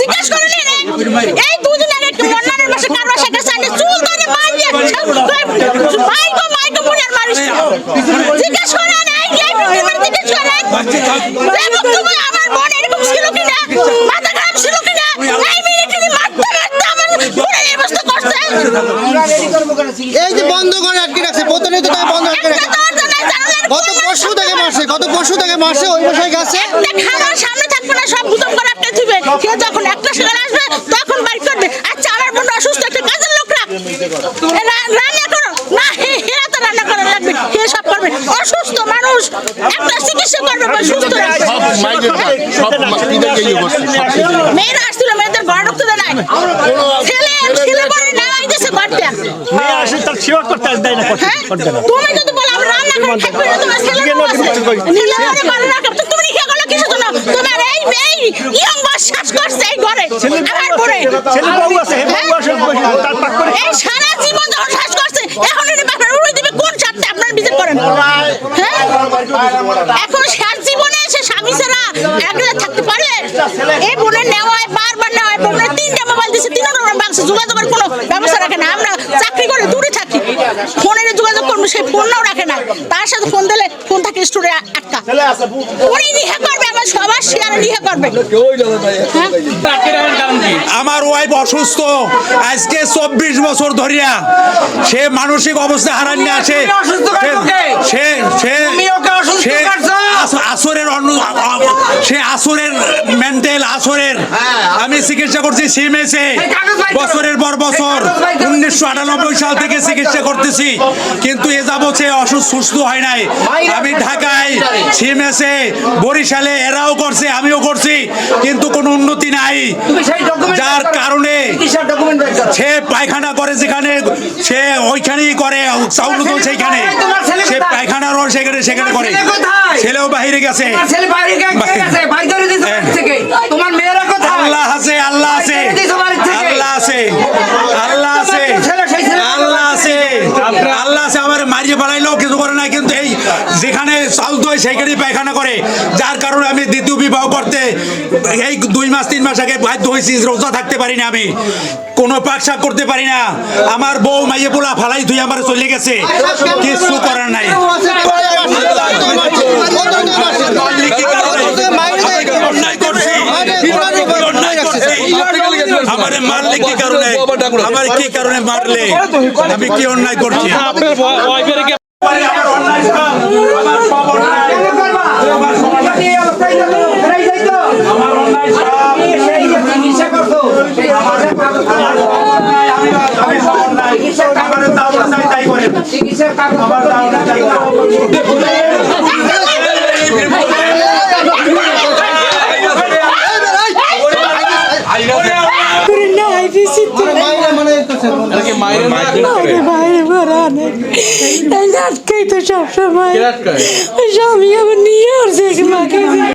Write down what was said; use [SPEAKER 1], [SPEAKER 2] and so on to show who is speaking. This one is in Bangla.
[SPEAKER 1] জিজ্ঞেস করে এই দুদিন আগে মন্নানের মাসে কারবা শেখের সাইডে চুল ধরে মারিয়ে ভাই গো মাই গো মুড়িয়ার মারিস জিজ্ঞেস করে নে এই এই প্রতিবার জিজ্ঞেস করে দেখো তুমি আমার বোন এরকম ছিল কিনা মাথা খারাপ ছিল কিনা এই মিলিটারি মারতে মারতে আমার এই করছে?
[SPEAKER 2] এই যে বন্ধ করে আটকে রাখছে প্রতিনিয়ত তাকে বন্ধ আটকে রাখছে গত পরশু থেকে মাসে গত পরশু থেকে মাসে ওই বসায় গেছে।
[SPEAKER 1] খাবার সামনে থাকবে না সব গুদম করে আপনি দিবে। সে যখন একটা সময় আসবে তখন বাইর করবে। আচ্ছা আমার বোন অসুস্থ একটা কাজের লোক রাখ এ রান্না করো। না হেরা তো রান্না করা লাগবে হে সব করবে। অসুস্থ মানুষ একটা চিকিৎসা করবে সুস্থ মেয়েরা আসছিল মেয়েদের ঘর ঢুকতে দেয় নাই। ছেলে ছেলে করে নামাই দিয়েছে
[SPEAKER 3] মেয়ে আসে তার সেবা করতে আর না করতে
[SPEAKER 1] হ্যাঁ?
[SPEAKER 3] করতে না
[SPEAKER 1] তুমি যদি বলো আমি রান্না করে থাকবে না তোমার ছেলে
[SPEAKER 3] নিজের লোকে কিছু করি।
[SPEAKER 1] ছেলে করে করে রাখবে তুমি লিখে গেলো কিছু তো না তোমার এই এই ইয়ং বয়স শ্বাস করছে এই ঘরে আমার পরে
[SPEAKER 3] ছেলে বউ আছে হে বউ আসে তার পাক করে
[SPEAKER 1] এই সারা জীবন যখন শ্বাস করছে এখন এর বাপের উড়ে দিবে কোন চারটে আপনার বিচার করেন হ্যাঁ এখন শেষ জীবনে এসে স্বামী ছাড়া একলা থাকতে পারে এই বোনের নেওয়ায় বারবার নেওয়ায় বোনের তিনটা দিচ্ছে তিন যোগাযোগের কোনো ব্যবস্থা রাখে না। আমরা চাকরি করে দূরে থাকি। ফোনের যোগাযোগ করব সেই ফোনটাও রাখে না। তার সাথে ফোন দিলে ফোন থাকে স্টোরে আটকা। উনি রিহা করবে আমার সবার শেয়ারে রিহা করবে। হ্যাঁ?
[SPEAKER 4] আমার ওয়াইফ অসুস্থ। আজকে চব্বিশ বছর ধরিয়া সে মানসিক অবস্থা হারান না সে সে সে সে আসরের মেন্টাল আসরের। আমি চিকিৎসা করছি সিএমএসে বছরের পর বছর উনিশশো আটানব্বই সাল থেকে চিকিৎসা করতেছি। কিন্তু এ যাবৎ সে অসুস্থ সুস্থ হয় নাই। আমি ঢাকায় সিএমএসে বরিশালে এরাও করছে আমিও করছি। কিন্তু কোনো উন্নতি নাই। যার কারণে সে পায়খানা করে যেখানে সে ওইখানেই করে চাউল তো সেইখানে। সে পায়খানারও সেখানে সেখানে করে। ছেলেও বাহিরে গেছে।
[SPEAKER 5] গেছে বাড়ি ধরে দিয়েছে বাড়ি থেকে তোমার মেয়েরা কোথায়
[SPEAKER 4] আল্লাহ আছে আল্লাহ আছে আল্লাহ আছে আল্লাহ আছে আল্লাহ আছে আল্লাহ আছে আমার মারিয়ে পালাইলেও কিছু করে না কিন্তু এই যেখানে দই সেইখানে পায়খানা করে যার কারণে আমি দ্বিতীয় বিবাহ করতে এই দুই মাস তিন মাস আগে বাধ্য হয়েছি রোজা থাকতে পারি না আমি কোনো পাকশাক করতে পারি না আমার বউ মাইয়ে পোলা ফালাই তুই আমার চলে গেছে কিছু করার নাই কি কারণে? আমি কি অন্যায় করছি? আমি কি অন্যায় করছি? আমারে মারলে কি কারণে? আমার কি কারণে মারলে? আমি কি অন্যায় করছি? আমার অন্যায় সব, আমার সব অন্যায়। আমার সব অন্যায়। আমার অন্যায় সব। আমি সব অন্যায়। আমারে যা মনে চায় তাই করেন। আমার যা মনে চায় তাই করেন।
[SPEAKER 6] বাইরে ভরা অনেক আটকাই তো সবসময় স্বামী আবার নিয়ে আসছে মাকে